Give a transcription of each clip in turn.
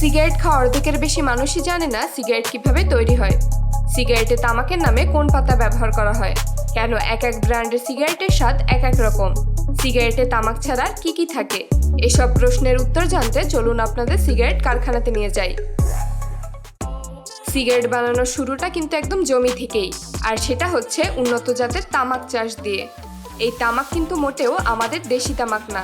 Cigarette খাওয়া অর্ধেকের বেশি মানুষই জানে না সিগারেট কীভাবে তৈরি হয়। সিগারেটে তামাকের নামে কোন পাতা ব্যবহার করা হয়? কেন এক এক ব্র্যান্ডের সিগারেটের স্বাদ এক এক রকম? সিগারেটে তামাক ছাড়া কি কি থাকে? এসব প্রশ্নের উত্তর জানতে চলুন আপনাদের সিগারেট কারখানাতে নিয়ে যাই। সিগারেট বানানোর শুরুটা কিন্তু একদম জমি থেকেই, আর সেটা হচ্ছে উন্নত জাতের তামাক চাষ দিয়ে। এই তামাক কিন্তু মোটেও আমাদের দেশি তামাক না।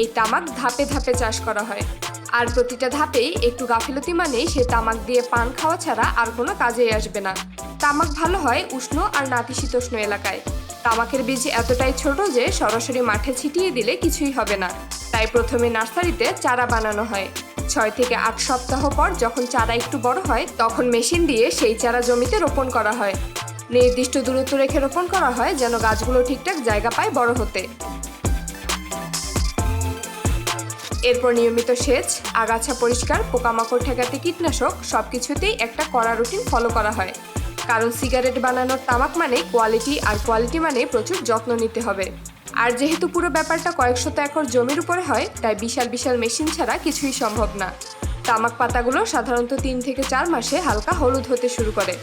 এই তামাক ধাপে ধাপে চাষ করা হয়। আর প্রতিটা ধাপেই একটু গাফিলতি মানেই সে তামাক দিয়ে পান খাওয়া ছাড়া আর কোনো কাজেই আসবে না। তামাক ভালো হয় উষ্ণ আর নাতিশীতোষ্ণ এলাকায়। তামাকের বীজ এতটাই ছোট যে সরাসরি মাঠে ছিটিয়ে দিলে কিছুই হবে না। তাই প্রথমে নার্সারিতে চারা বানানো হয়। ছয় থেকে আট সপ্তাহ পর যখন চারা একটু বড় হয়, তখন মেশিন দিয়ে সেই চারা জমিতে রোপণ করা হয়। নির্দিষ্ট দূরত্ব রেখে রোপণ করা হয় যেন গাছগুলো ঠিকঠাক জায়গা পায় বড় হতে। এরপর নিয়মিত সেচ, আগাছা পরিষ্কার, পোকামাকড় ঠেকাতে কীটনাশক সব কিছুতেই একটা কড়া রুটিন ফলো করা হয়। কারণ সিগারেট বানানোর তামাক মানে কোয়ালিটি, আর কোয়ালিটি মানে প্রচুর যত্ন নিতে হবে। আর যেহেতু পুরো ব্যাপারটা কয়েকশত একর জমির উপরে হয়, তাই বিশাল বিশাল মেশিন ছাড়া কিছুই সম্ভব না। তামাক পাতাগুলো সাধারণত তিন থেকে চার মাসে হালকা হলুদ হতে শুরু করে।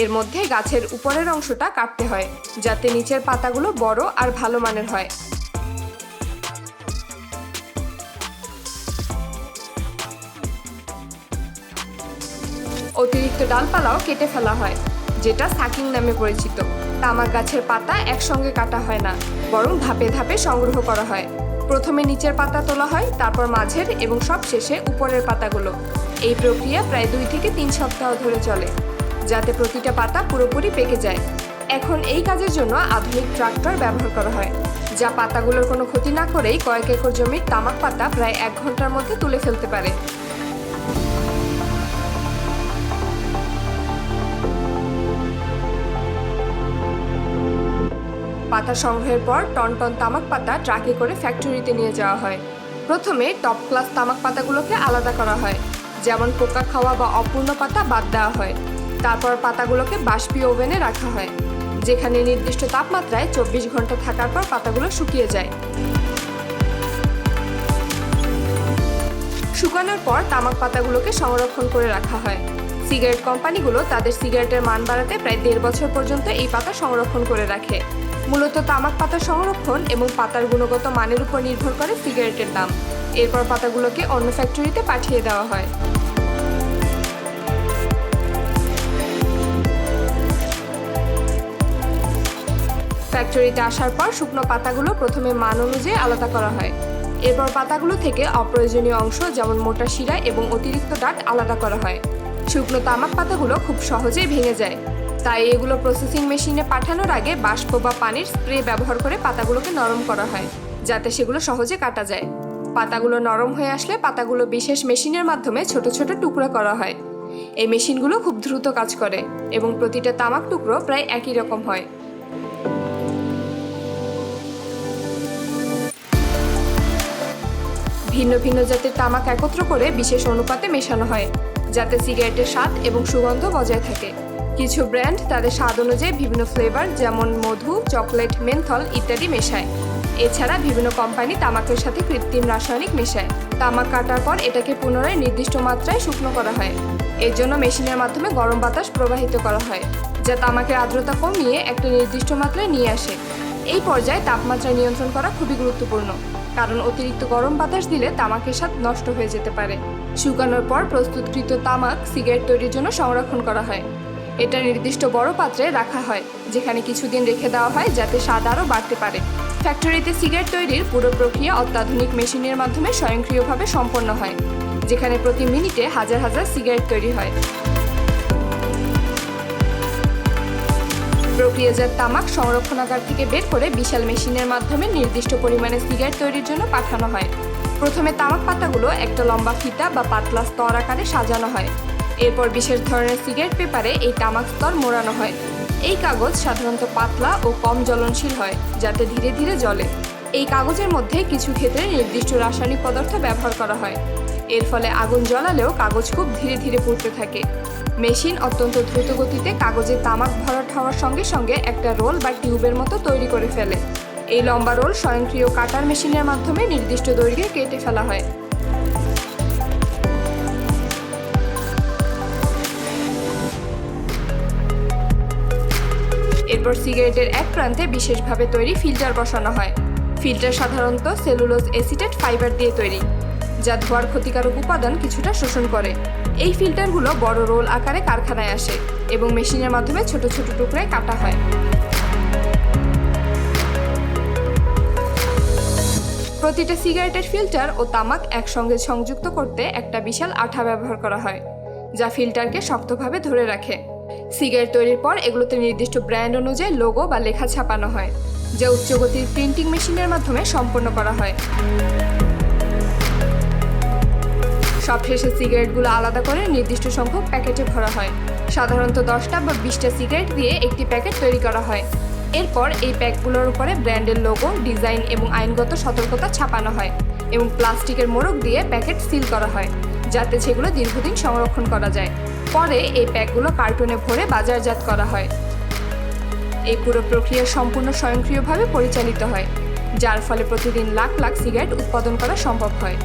এর মধ্যে গাছের উপরের অংশটা কাটতে হয়, যাতে নিচের পাতাগুলো বড় আর ভালো মানের হয়। অতিরিক্ত ডালপালাও কেটে ফেলা হয়, যেটা সাকিং নামে পরিচিত। তামাক গাছের পাতা একসঙ্গে কাটা হয় না, বরং ধাপে ধাপে সংগ্রহ করা হয়। প্রথমে নিচের পাতা তোলা হয়, তারপর মাঝের এবং সব শেষে উপরের পাতাগুলো। এই প্রক্রিয়া প্রায় দুই থেকে তিন সপ্তাহ ধরে চলে, যাতে প্রতিটা পাতা পুরোপুরি পেকে যায়। এখন এই কাজের জন্য আধুনিক ট্রাক্টর ব্যবহার করা হয়, যা পাতাগুলোর কোনো ক্ষতি না করেই কয়েক একর জমির তামাক পাতা প্রায় এক ঘণ্টার মধ্যে তুলে ফেলতে পারে। পাতা সংগ্রহের পর টন টন তামাক পাতা ট্রাকে করে ফ্যাক্টরিতে নিয়ে যাওয়া হয়। প্রথমে টপ ক্লাস তামাক পাতাগুলোকে আলাদা করা হয়। যেমন পোকা খাওয়া বা অপূর্ণ পাতা বাদ দেওয়া হয়। তারপর পাতাগুলোকে বাষ্পীয় ওভেনে রাখা হয়, যেখানে নির্দিষ্ট তাপমাত্রায় চব্বিশ ঘণ্টা থাকার পর পাতাগুলো শুকিয়ে যায়। শুকানোর পর তামাক পাতাগুলোকে সংরক্ষণ করে রাখা হয়। সিগারেট কোম্পানিগুলো তাদের সিগারেটের মান বাড়াতে প্রায় দেড় বছর পর্যন্ত এই পাতা সংরক্ষণ করে রাখে। মূলত তামাক পাতা সংরক্ষণ এবং পাতার গুণগত মানের উপর নির্ভর করে সিগারেটের দাম। এরপর পাতাগুলোকে অন্য ফ্যাক্টরিতে পাঠিয়ে দেওয়া হয়। ফ্যাক্টরিতে আসার পর শুকনো পাতাগুলো প্রথমে মান অনুযায়ী আলাদা করা হয়। এরপর পাতাগুলো থেকে অপ্রয়োজনীয় অংশ যেমন মোটা শিরা এবং অতিরিক্ত ডাট আলাদা করা হয়। শুকনো তামাক পাতাগুলো খুব সহজেই ভেঙে যায়। তাই এগুলো প্রসেসিং মেশিনে পাঠানোর আগে বাষ্প বা পানির স্প্রে ব্যবহার করে পাতাগুলোকে নরম করা হয়, যাতে সেগুলো সহজে কাটা যায়। পাতাগুলো নরম হয়ে আসলে পাতাগুলো বিশেষ মেশিনের মাধ্যমে ছোট ছোট টুকরো করা হয়। এই মেশিনগুলো খুব দ্রুত কাজ করে এবং প্রতিটা তামাক টুকরো প্রায় একই রকম হয়। ভিন্ন ভিন্ন জাতের তামাক একত্র করে বিশেষ অনুপাতে মেশানো হয়, যাতে সিগারেটের স্বাদ এবং সুগন্ধ বজায় থাকে। কিছু ব্র্যান্ড তাদের স্বাদ অনুযায়ী বিভিন্ন ফ্লেভার, যেমন মধু, চকলেট, মেনথল ইত্যাদি মেশায়। এছাড়া বিভিন্ন কোম্পানি তামাকের সাথে কৃত্রিম রাসায়নিক মেশায়। তামাক কাটার পর এটাকে পুনরায় নির্দিষ্ট মাত্রায় শুকনো করা হয়। এর জন্য মেশিনের মাধ্যমে গরম বাতাস প্রবাহিত করা হয়, যা তামাকের আর্দ্রতা কমিয়ে একটা নির্দিষ্ট মাত্রায় নিয়ে আসে। এই পর্যায়ে তাপমাত্রা নিয়ন্ত্রণ করা খুবই গুরুত্বপূর্ণ, কারণ অতিরিক্ত গরম বাতাস দিলে তামাকের স্বাদ নষ্ট হয়ে যেতে পারে। শুকানোর পর প্রস্তুতকৃত তামাক সিগারেট তৈরির জন্য সংরক্ষণ করা হয়। এটা নির্দিষ্ট বড় পাত্রে রাখা হয়, যেখানে কিছুদিন রেখে দেওয়া হয় যাতে স্বাদ আরও বাড়তে পারে। ফ্যাক্টরিতে সিগারেট তৈরির পুরো প্রক্রিয়া অত্যাধুনিক মেশিনের মাধ্যমে স্বয়ংক্রিয়ভাবে সম্পন্ন হয়, যেখানে প্রতি মিনিটে হাজার হাজার সিগারেট তৈরি হয়। প্রক্রিয়াজাত তামাক সংরক্ষণাগার থেকে বের করে বিশাল মেশিনের মাধ্যমে নির্দিষ্ট পরিমাণে সিগারেট তৈরির জন্য পাঠানো হয়। প্রথমে তামাক পাতাগুলো একটা লম্বা ফিতা বা পাতলা স্তর আকারে সাজানো হয়। এরপর বিশেষ ধরনের সিগারেট পেপারে এই তামাক স্তর মোড়ানো হয়। এই কাগজ সাধারণত পাতলা ও কম জ্বলনশীল হয়, যাতে ধীরে ধীরে জ্বলে। এই কাগজের মধ্যে কিছু ক্ষেত্রে নির্দিষ্ট রাসায়নিক পদার্থ ব্যবহার করা হয়। এর ফলে আগুন জ্বলালেও কাগজ খুব ধীরে ধীরে পুড়তে থাকে। মেশিন অত্যন্ত দ্রুত গতিতে কাগজে তামাক ভরাট হওয়ার সঙ্গে সঙ্গে একটা রোল বা টিউবের মতো তৈরি করে ফেলে। এই লম্বা রোল স্বয়ংক্রিয় কাটার মেশিনের মাধ্যমে নির্দিষ্ট দৈর্ঘ্যে কেটে ফেলা হয়। এরপর সিগারেটের এক প্রান্তে বিশেষভাবে তৈরি ফিল্টার বসানো হয়। ফিল্টার সাধারণত সেলুলোজ এসিটেট ফাইবার দিয়ে তৈরি, যা ধোয়ার ক্ষতিকারক উপাদান কিছুটা শোষণ করে। এই ফিল্টারগুলো বড় রোল আকারে কারখানায় আসে এবং মেশিনের মাধ্যমে ছোট ছোট টুকরায় কাটা হয়। প্রতিটা সিগারেটের ফিল্টার ও তামাক একসঙ্গে সংযুক্ত করতে একটা বিশাল আঠা ব্যবহার করা হয়, যা ফিল্টারকে শক্তভাবে ধরে রাখে। সিগারেট তৈরির পর এগুলোতে নির্দিষ্ট ব্র্যান্ড অনুযায়ী লোগো বা লেখা ছাপানো হয়, যা উচ্চগতির প্রিন্টিং মেশিনের মাধ্যমে সম্পন্ন করা হয়। সবশেষে সিগারেটগুলো আলাদা করে নির্দিষ্ট সংখ্যক প্যাকেটে ভরা হয়। সাধারণত দশটা বা বিশটা সিগারেট দিয়ে একটি প্যাকেট তৈরি করা হয়। এরপর এই প্যাকগুলোর উপরে ব্র্যান্ডের লোগো, ডিজাইন এবং আইনগত সতর্কতা ছাপানো হয় এবং প্লাস্টিকের মোড়ক দিয়ে প্যাকেট সিল করা হয়। যাতে সেগুলো দীর্ঘদিন সংরক্ষণ করা যায়। পরে এই প্যাকগুলো কার্টুনে ভরে বাজারজাত করা হয়। এই পুরো প্রক্রিয়া সম্পূর্ণ স্বয়ংক্রিয়ভাবে পরিচালিত হয়, যার ফলে প্রতিদিন লাখ লাখ সিগারেট উৎপাদন করা সম্ভব হয়।